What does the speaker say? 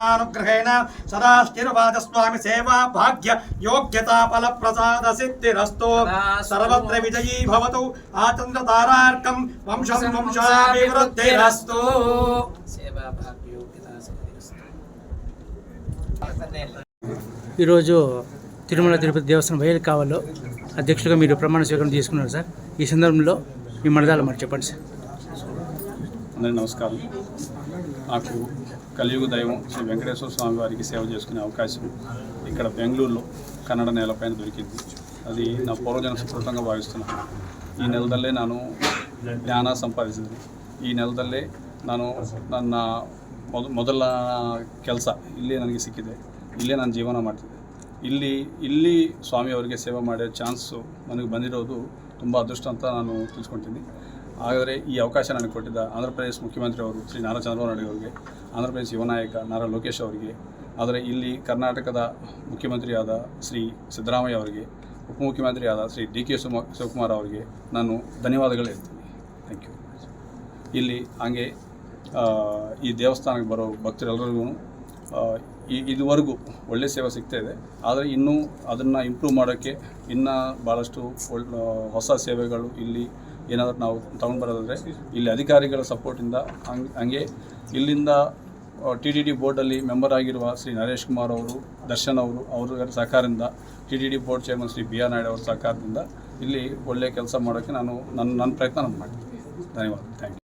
అనుగ్రహేణ సదా స్థిరవాదస్వామి సేవా భాగ్య యోగ్యతా ఫల ప్రసాద సిద్ధిరస్తో సర్వత్ర విజయీ భవతు ఆచంద్ర తారార్కం వంశం వంశాభివృద్ధిరస్తు ఈరోజు తిరుమల తిరుపతి దేవస్థానం వైఎల్ కావాలో అధ్యక్షులుగా మీరు ప్రమాణ స్వీకారం తీసుకున్నారు సార్. ఈ సందర్భంలో మీ మనదాలు మరి చెప్పండి సార్. అందరికీ నమస్కారం. నాకు కలియుగ దైవం శ్రీ వెంకటేశ్వర స్వామి వారికి సేవ చేసుకునే అవకాశం ఇక్కడ బెంగళూరులో కన్నడ నేలపైన దొరికింది. అది నా పూర్వజన సుకృతంగా భావిస్తున్నాను. ఈ నెలదల్లే నేను జ్ఞాన సంపాదిಸಿದೆ ಈ ನೆಲದಲ್ಲೇ ನಾನು ನನ್ನ ಮೊದ ಮೊದಲ ಕೆಲಸ ಇಲ್ಲೇ ನನಗೆ ಸಿಕ್ಕಿದೆ ಇಲ್ಲೇ ನಾನು ಜೀವನ ಮಾಡ್ತಿದ್ದೆ ಇಲ್ಲಿ ಇಲ್ಲಿ ಸ್ವಾಮಿಯವರಿಗೆ ಸೇವೆ ಮಾಡೋ ಚಾನ್ಸು ನನಗೆ ಬಂದಿರೋದು ತುಂಬ ಅದೃಷ್ಟ ಅಂತ ನಾನು ತಿಳ್ಕೊತೀನಿ ಹಾಗಾದರೆ ಈ ಅವಕಾಶ ನನಗೆ ಕೊಟ್ಟಿದ್ದ ಆಂಧ್ರ ಪ್ರದೇಶ ಮುಖ್ಯಮಂತ್ರಿ ಅವರು ಶ್ರೀ ನಾರಾ ಚಂದ್ರಬಾಬು ನಾಯ್ಡು ಅವರಿಗೆ, ಆಂಧ್ರ ಪ್ರದೇಶ ಯುವ ನಾಯಕ ನಾರಾ ಲೋಕೇಶ್ ಅವರಿಗೆ, ಆದರೆ ಇಲ್ಲಿ ಕರ್ನಾಟಕದ ಮುಖ್ಯಮಂತ್ರಿಯಾದ ಶ್ರೀ ಸಿದ್ದರಾಮಯ್ಯ ಅವರಿಗೆ, ಉಪಮುಖ್ಯಮಂತ್ರಿಯಾದ ಶ್ರೀ ಡಿ ಕೆ ಸುಮ ಶಿವಕುಮಾರ್ ಅವರಿಗೆ ನಾನು ಧನ್ಯವಾದಗಳು ಹೇಳ್ತೀನಿ. ಥ್ಯಾಂಕ್ ಯು ಇಲ್ಲಿ ಹಾಗೆ ಈ ದೇವಸ್ಥಾನಕ್ಕೆ ಬರೋ ಭಕ್ತರೆಲ್ಲರಿಗೂ ಈ ಇದುವರೆಗೂ ಒಳ್ಳೆ ಸೇವೆ ಸಿಗ್ತಾ ಇದೆ. ಆದರೆ ಇನ್ನೂ ಅದನ್ನು ಇಂಪ್ರೂವ್ ಮಾಡೋಕ್ಕೆ ಇನ್ನೂ ಭಾಳಷ್ಟು ಒಳ್ಳೆ ಹೊಸ ಸೇವೆಗಳು ಇಲ್ಲಿ ಏನಾದರೂ ನಾವು ತಗೊಂಡು ಬರೋದಾದರೆ ಇಲ್ಲಿ ಅಧಿಕಾರಿಗಳ ಸಪೋರ್ಟಿಂದ ಹಂಗೆ ಹಂಗೆ ಇಲ್ಲಿಂದ ಟಿ ಡಿ ಡಿ ಬೋರ್ಡಲ್ಲಿ ಮೆಂಬರ್ ಆಗಿರುವ ಶ್ರೀ ನರೇಶ್ ಕುಮಾರ್ ಅವರು, ದರ್ಶನ್ ಅವರು ಅವರ ಸಹಕಾರದಿಂದ, T D D board chairman Shri B R Naidu ಅವರ ಸಹಕಾರದಿಂದ ಇಲ್ಲಿ ಒಳ್ಳೆಯ ಕೆಲಸ ಮಾಡೋಕ್ಕೆ ನಾನು ನನ್ನ ನನ್ನ ಪ್ರಯತ್ನ ನಾನು ಮಾಡ್ತೀನಿ. ಧನ್ಯವಾದ. Thank you.